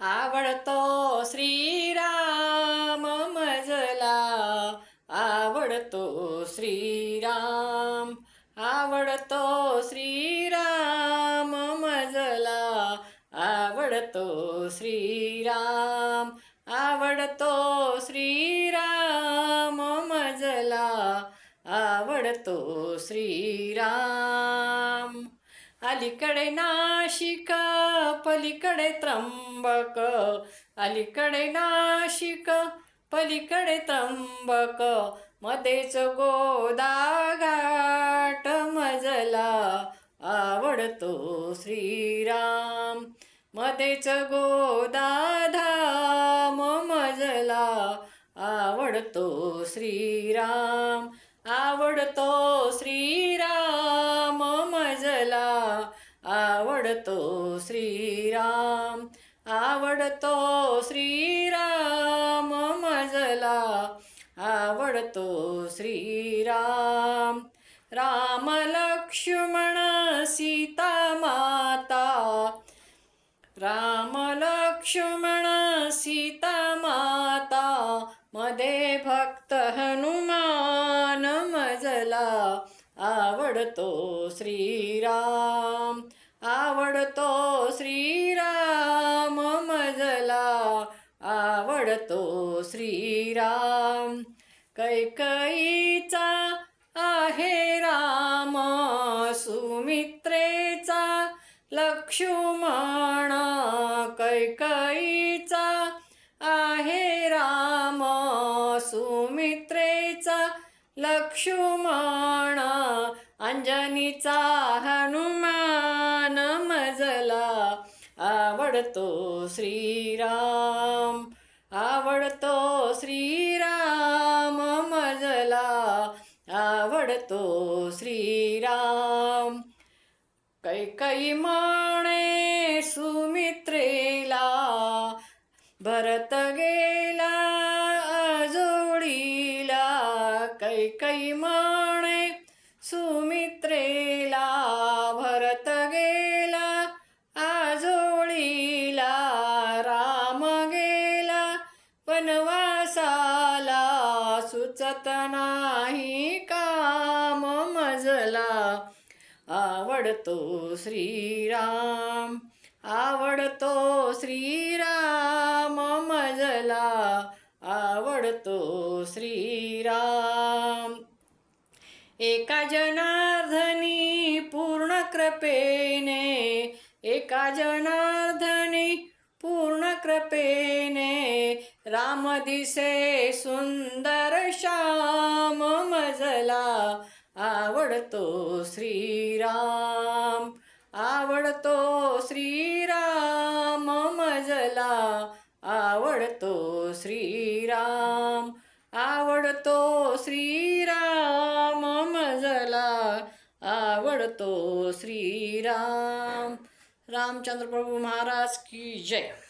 आवडतो श्रीराम मजला. आवडतो श्रीराम आवडतो श्रीराम मजला. आवडतो श्रीराम आवडतो श्रीराम मजला. आवडतो श्रीराम अलीकडे नाशिक पलीकडे त्र्यंबक. अलीकडे नाशिक पलीकडे त्र्यंबक. मध्येच गोदाघाट मजला आवडतो श्रीराम. मध्येच गोदाधाम मजला आवडतो श्रीराम. आवडतो श्रीराम. आवडतो श्रीराम आवडतो श्रीराम मजला आवडतो श्रीराम. राम लक्ष्मण सीता माता राम लक्ष्मण सीता माता मध्ये भक्त हनुमान मजला आवडतो श्रीराम. आवडतो श्रीराम मजला आवडतो श्रीराम. कैकईचा आहे राम सुमित्रेचा लक्ष्मण. कैकईचा आहे राम सुमित्रेचा लक्ष्मण. अंजनीचा हनुमान. आवडतो श्रीराम आवडतो श्रीराम मजला आवडतो श्रीराम. कैकई माणे सुमित्रेला भरत गेला जोडीला कैकई माणे सुमित्रेला वनवासाला सुचत नाही काम मजला. आवडतो श्रीराम आवडतो श्रीराम मजला. आवडतो श्रीराम. एका जनार्दनी पूर्ण कृपेने एका जनार्दनी पूर्ण कृपेने राम दिसे सुंदर श्याम मजला आवडतो श्रीराम आवडतो श्रीराम मजला आवडतो श्रीराम आवडतो श्रीराम मजला आवडतो श्रीराम. रामचंद्र प्रभू महाराज की जय.